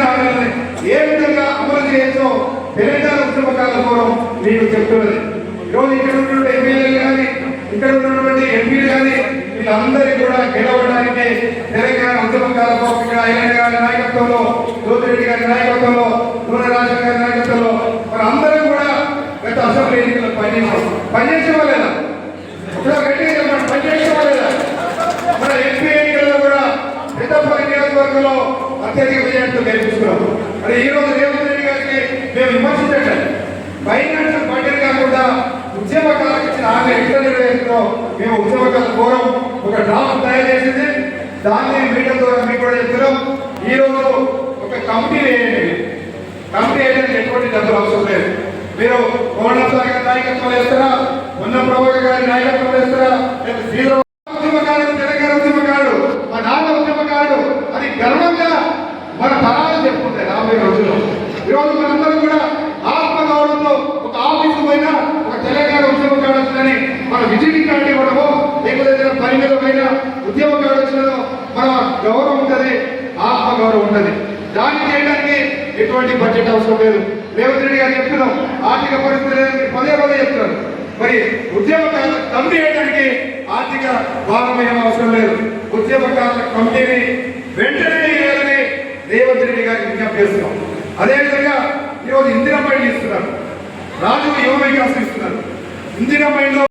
ఇచ్చిన ఏ విధంగా అమలు చేయొచ్చో తెలంగాణ ఉద్యమకాల ఫోరం మీకు చెప్తున్నది. ఈరోజు ఇక్కడ ఉన్నటువంటి ఎమ్మెల్యేలు కానీ ఇక్కడ ఉన్నటువంటి ఎంపీలు కానీ వీళ్ళందరికీ కూడా గెలవడానికి తెలంగాణ ఉద్యమకాల ఫోరం ఇక్కడ ఐలయ్య గారి నాయకత్వంలో జ్యోతిరెడ్డి గారి నాయకత్వంలో నూనె రాజు గారి నాయకత్వంలో మరి అందరం కూడా గత అసెంబ్లీ ఎన్నికల్లో పనిచేసాం. పనిచేసామా లేదా ఇప్పుడు గట్టిగా చెప్పండి పనిచేసామా లేదా మన ఎంపీ ఎన్నికల్లో కూడా పెద్దపల్లి నియోజకవర్గంలో అత్యధిక విజయంతో గెలిపిస్తున్నాం మరి ఈ రోజు రేవంత్ రెడ్డి గారికి మేము విమర్శించండి ఫైనాన్షియల్ బడ్జెట్ కాకుండా ఉద్యమకాలకు ఇచ్చిన ఆమె ఎట్లా నెరవేరుతున్నాం మేము ఉద్యమకాల కోరం ఒక డ్రాఫ్ట్ తయారు చేసింది. దాన్ని మీడియా ద్వారా మీకు కూడా చెప్తున్నాం. ఈ రోజు ఒక కంపెనీ వేయండి. కంపెనీ వేయడానికి ఎటువంటి డబ్బులు అవసరం లేదు. మీరు కోణసాగర్ గారి నాయకత్వం వేస్తారా? ఉన్న ప్రభాకర్ గారి నాయకత్వం వేస్తారా? లేదా అది గర్వంగా మన తరాలు చెప్పుకుంటాయి రాబోయే రోజుల్లో. ఈరోజు మనందరం కూడా ఆత్మగౌరవంతో ఒక ఆఫీసు పోయినా ఒక తెలంగాణ ఉద్యోగం వచ్చిందని మన విజిటింగ్ కార్డు ఇవ్వడమో లేకపోతే ఏదైనా పని మీద పోయినా మన గౌరవం ఉంటుంది ఆత్మగౌరవం ఉంటుంది. దాన్ని చేయడానికి ఎటువంటి బడ్జెట్ అవసరం లేదు. రేవంత్ రెడ్డి గారు చెప్తున్నాం ఆర్థిక పరిస్థితి లేదని పదే పదే చెప్తున్నారు. మరి ఉద్యోగ కమిటీ వేయడానికి ఆర్థిక భారం అవసరం లేదు. ఉద్యోగ కమిటీని వెంటనే వేయాలని రేవంత్ రెడ్డి గారికి విజ్ఞప్తి చేస్తున్నాం అదేవిధంగా ఈరోజు ఇందిరా మైండ్ ఇస్తున్నారు రాజు యువ వికాసం ఇస్తున్నారు ఇందిరా మైండ్లో